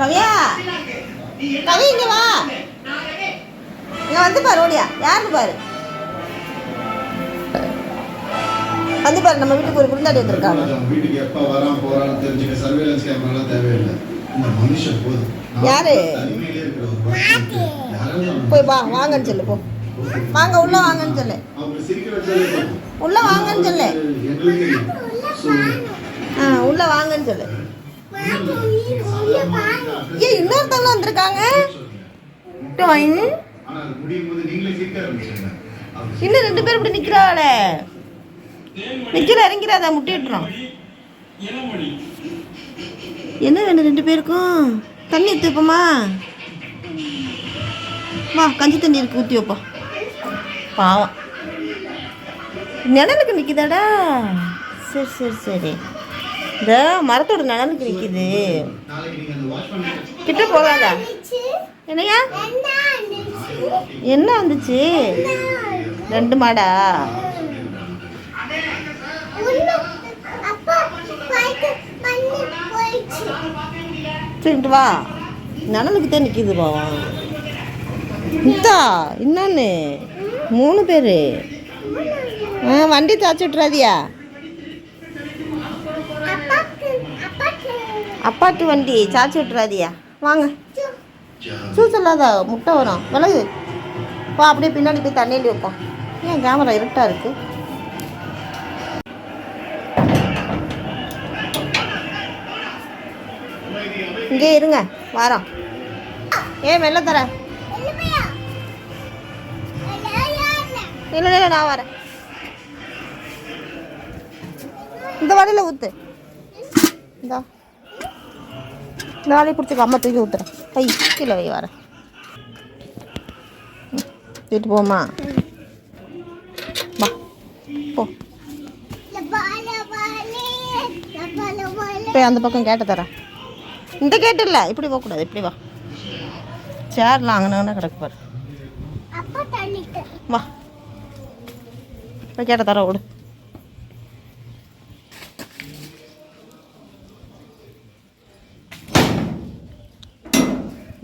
கவியா கவி இங்க வா. இங்க வந்து பாரு ஓடியா. யாருன்னு பாரு? வந்து பாரு நம்ம வீட்டுக்கு ஒரு விருந்தாடி வந்திருக்காங்க. வீட்டுக்கு எப்ப வரான் போறான்னு தெரிஞ்சுக்க சர்வேலன்ஸ் கேமராலாம் தேவையில்லை. இந்த மனுஷன் போதும். யாரு? போய் வா வாங்கன்னு சொல்லு போ. வாங்க உள்ள வாங்கன்னு சொல்லு. உள்ள வாங்கன்னு சொல்லு. ஆ உள்ள வாங்கன்னு சொல்லு. ஏன் இன்னொருத்தவங்க வந்திருக்காங்க. இன்னும் ரெண்டு பேர் இப்படி நிக்கிறாளே. நிக்கிற இறங்கிறாத முட்டி விட்டுறோம். என்ன வேணும் ரெண்டு பேருக்கும்? தண்ணி ஊற்றி வைப்போமா? வா கஞ்சி தண்ணி இருக்கு ஊற்றி வைப்போம். பாவம். நிழலுக்கு நிற்கிதாடா சரி சரி சரி. இந்த மரத்தோட நலனுக்கு நிற்கிது கிட்ட போகாதா. என்னையா என்ன வந்துச்சு? ரெண்டு மாடா? சரிட்டு வா. நலனுக்கு தான் நிற்கிது பாவம். இந்தா இன்னொன்று மூணு பேர். ஆ வண்டி தாச்சு விட்றாதியா அப்பாட்டு வண்டி சாச்சி விட்றாதியா வாங்க. சூ சொல்லாத முட்டை வரும். விலகு. வா அப்படியே பின்னாடி போய் தண்ணியில் வைப்போம். ஏன் கேமரா இருட்டாக இருக்கு? இங்கே இருங்க. வாரோம். ஏ மெல்ல தர. இல்லை இல்லை நான் வரேன். இந்த வடையில் ஊற்று இந்தா. இந்த வாழையை பிடிச்சி அம்மா தூக்கி ஊற்றுறேன் கை கீழே வை வரேன் தூக்கிட்டு போமா வா போ போய் அந்த பக்கம் கேட்ட தரேன் இந்த கேட்டு இல்லை இப்படி போகக்கூடாது இப்படி வா சேர்லாம் அங்கன கிடக்கு பாரு வா போய் கேட்ட தர விடு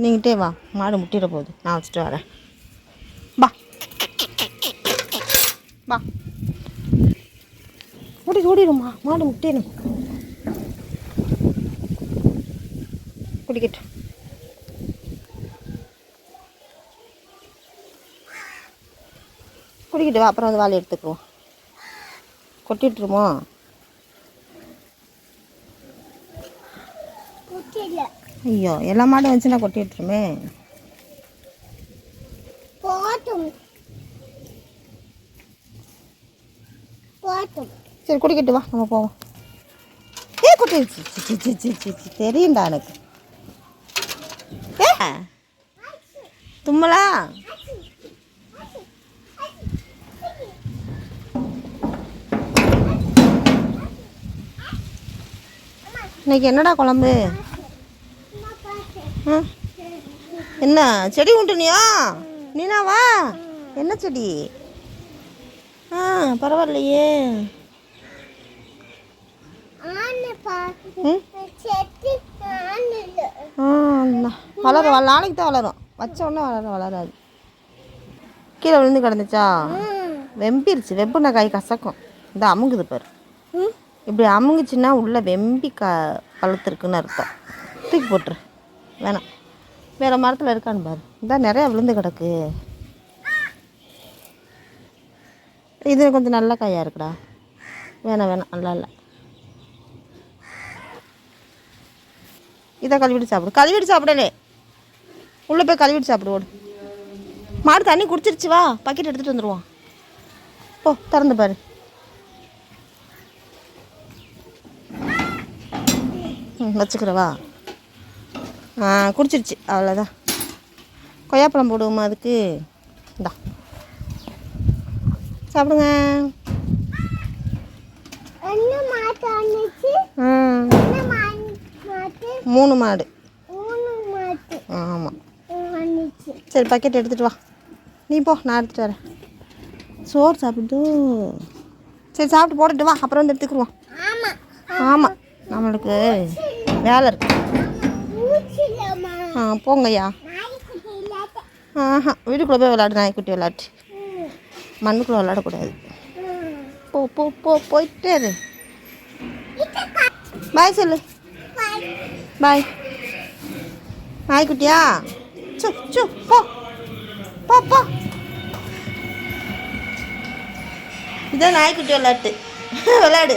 நீங்கிட்டே வா. மாடு முட்டிட போகுது. நான் வச்சுட்டு வரேன். வா. வா. ஓடி ஓடிடுமா மாடு முட்டிடும் குடிக்கட்டும் குடிக்கிட்டு வா. அப்புறம் வந்து வாழை எடுத்துக்குவோம். கொட்டிட்டுருமோ ஐயோ எல்லா மாடும் வந்துச்சுன்னா கொட்டிட்டுருமே. போட்டும். போட்டும். சரி குடிக்கிட்டு வா நம்ம போவோம். ஏ கொட்டிருச்சு சி, சி, சி, சி, சி, சி, தெரியும்டா எனக்கு. ஏ தும்மலா? இன்னைக்கு என்னடா குழம்பு? என்ன செடி உண்டுனியா? நீனாவா என்ன செடி? ஆ பரவாயில்லையே. வளரும் வள- நாளைக்கு தான் வளரும். வச்ச உடனே வளர வளராது. கீழே விழுந்து கிடந்துச்சா? வெம்பிருச்சு. வெப்புன காய் கசக்கும். இந்த அமுங்குது பாரு. இப்படி அமுங்குச்சுன்னா உள்ள வெம்பி க பழுத்துருக்குன்னு அர்த்தம். தூக்கி போட்டுரு. வேணாம். வேறு மரத்தில் இருக்கான்னு பாரு. இதான் நிறையா விழுந்து கிடக்கு. இது கொஞ்சம் நல்ல காயாக இருக்குடா. வேணாம் வேணாம். நல்லா இல்லை. இதை கழுவிட்டு சாப்பிடு. கழுவிட்டு சாப்பிடலே. உள்ளே போய் கழுவிட்டு சாப்பிடு ஓடு. மாடு தண்ணி குடிச்சிருச்சு வா. பக்கெட் எடுத்துகிட்டு வந்துடுவான் ஓ திறந்து பாரு. ம் வச்சுக்கிறவா? குடிச்சிருச்சு. அவ்வளோதான் கொய்யாப்பழம் போடுவோமா அதுக்கு? இந்தா. சாப்பிடுங்க. மூணு மாடு. ஆமாம் சரி பக்கெட் எடுத்துகிட்டு வா. நீ போ நான் எடுத்துகிட்டு வரேன். சோறு சாப்பிட்டு. சரி சாப்பிட்டு போட்டுட்டு வா. அப்புறம் வந்து எடுத்துக்கிடுவோம் ஆமா. ஆமாம் நம்மளுக்கு வேலை இருக்கு. மூச்சில ஆ போங்கய்யா. ஆஹா வீட்டுக்குள்ளே போய் விளாடு நாய்க்குட்டி விளாட்டு மண்ணுக்குள்ளே விளாடக்கூடாது போ போ போ போயிட்டே இரு. பாய் சொல்லு. பாய் நாய்க்குட்டியா? சு சு போ. போ போ. இதான் நாய்க்குட்டி விளாட்டு விளாடு